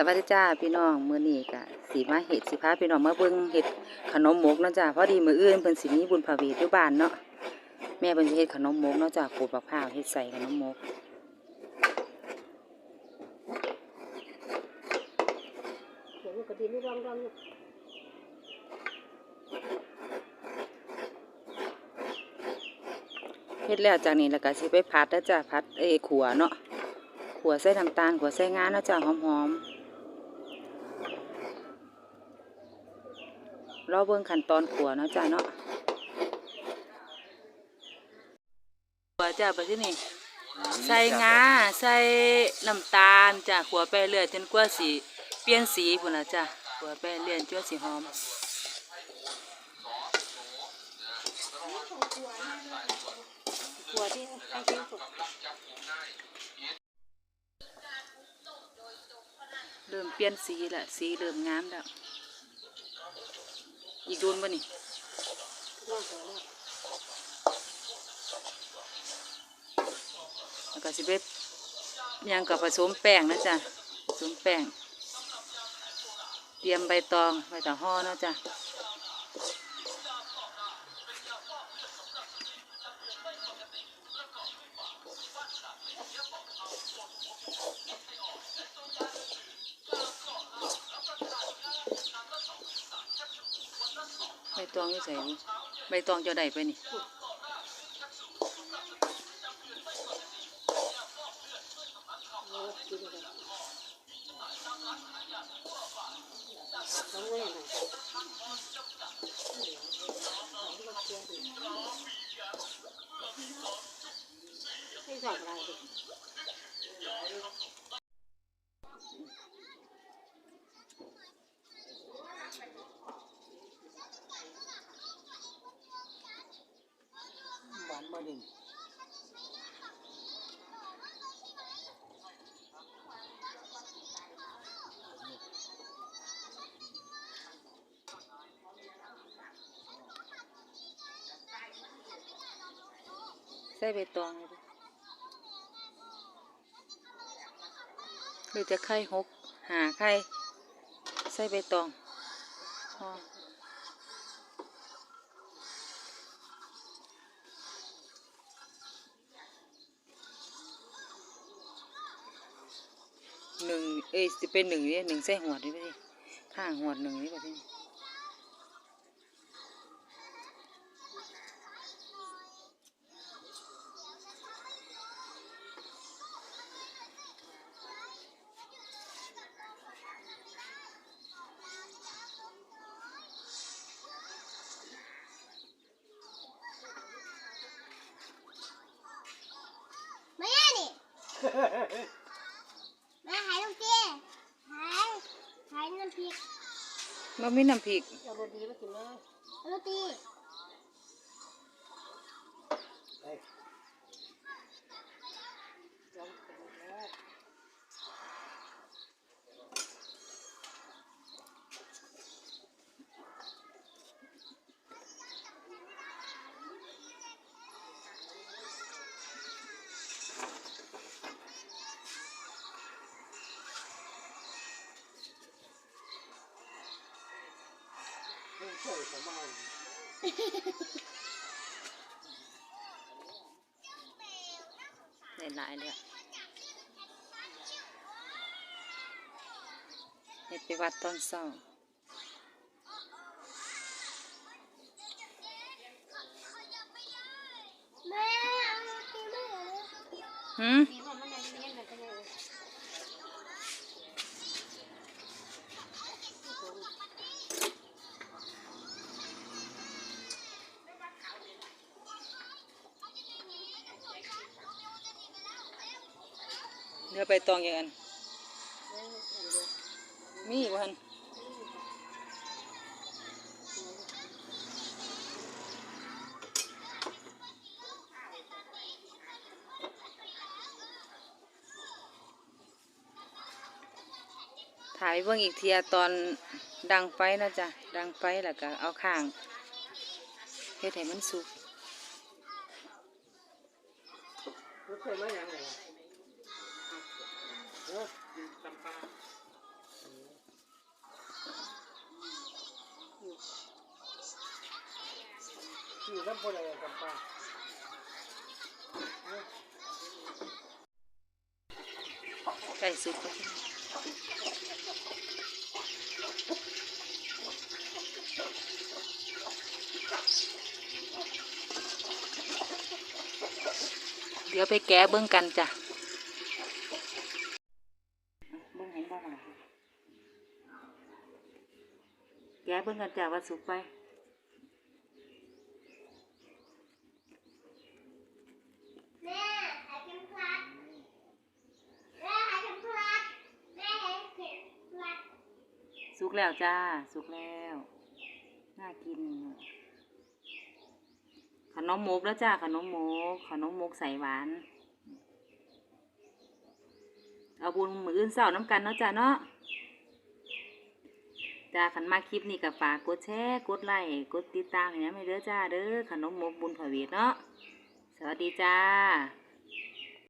สวัสดีจ้าพี่น้องมื้อนี้ก็สีมาเฮ็ดสิพาพี่น้องมาเบิ่งเฮ็ดขนมหมกเนาะจ้าพอดีมื้ออื่นเพิ่นสิมีบุญพระเวทอยู่บ้านเนาะแม่เพิ่นสิเฮ็ดขนมหมกเนาะจ้าขูดมะพร้าวเฮ็ดใส่ขนมหมกเดี๋ยวมันก็ดีไม่ร้องร้องอยู่เฮ็ดแล้วจากนี้แล้วก็สิไปผัดเด้อจ้าผัดเอ้ขัวเนาะขัวใส่น้ำตาลขัวใส่งาเนาะจ้าหอมๆ รอเบิ่งขั้นตอนขัวเนาะจ้าเนาะขัวจ้าไปที่นี่ใส่งาใส่น้ำตาลจ้ะขัวไปเรื่อยจนกว่าสีเปลี่ยนสีพุ่นละจ้ะขัวไปเรื่อยจนสีหอมหัวที่ใครเที่ยวสุกเริ่มเปลี่ยนสีละสีเริ่มงามแล้ว อีกโดนบ่นี่น่าสนแล้วก็สิไปยังกับผสมแป้งนะจ๊ะผสมแป้ง เตรียมใบตองใบตะห่อเนาะจ๊ะ ตองอยู่ใส่บุใบตองจะได้ไปนี่โอ้กินเลยน้องเล่นหยไม่ใส่อะไรดิ ใส่ใบตองเลยหรือจะไข่หกหาไข่ใส่ใบตองพอหนึ่งเอ้ยจะเป็นหนึ่งนี่หนึ่งใส่หัวดนี่ไปดิข้างหัวหนึ่งนี่ไปดิ พริกมันมีน้ำพริกเอาโรดีมากินเลยโรตีลอง ได้หลายเลยเฮ็ดไปวัดตอนเช้าแม่เอาโรตีมาเหรอหืม ดีว่ามันยังเลี้ยงกันยังไง เดี๋ยวไปตองอย่างอันมีอีกวันถ่ายเบิ่งอีกเทียตอนดังไฟนะจ๊ะ ดังไฟแล้วก็เอาข้างเฮ็ดให้มันสุกรู้เคยมาอย่างไร เออตำปลาคือน้ำปาอะำปลาไก่สุกแล้เดี๋ยวไปแก้เบื้องกันจ้ะ ขัดแม่หายเข็มขัดสุกแล้วจ้า สุกแล้ว น่ากิน ขนมมกแล้วจ้า ขนมมก ขนมมกใส่หวาน เอาบุญมืออื่นเศร้าน้ำกันเนาะจ้าเนาะ จ้าขันมาคลิปนี้กับฝากกดแชร์กดไลค์กดติดตามให้นะไม่เด้อจ้าเด้อขนมมกบุญผเวทเนาะสวัสดีจ้า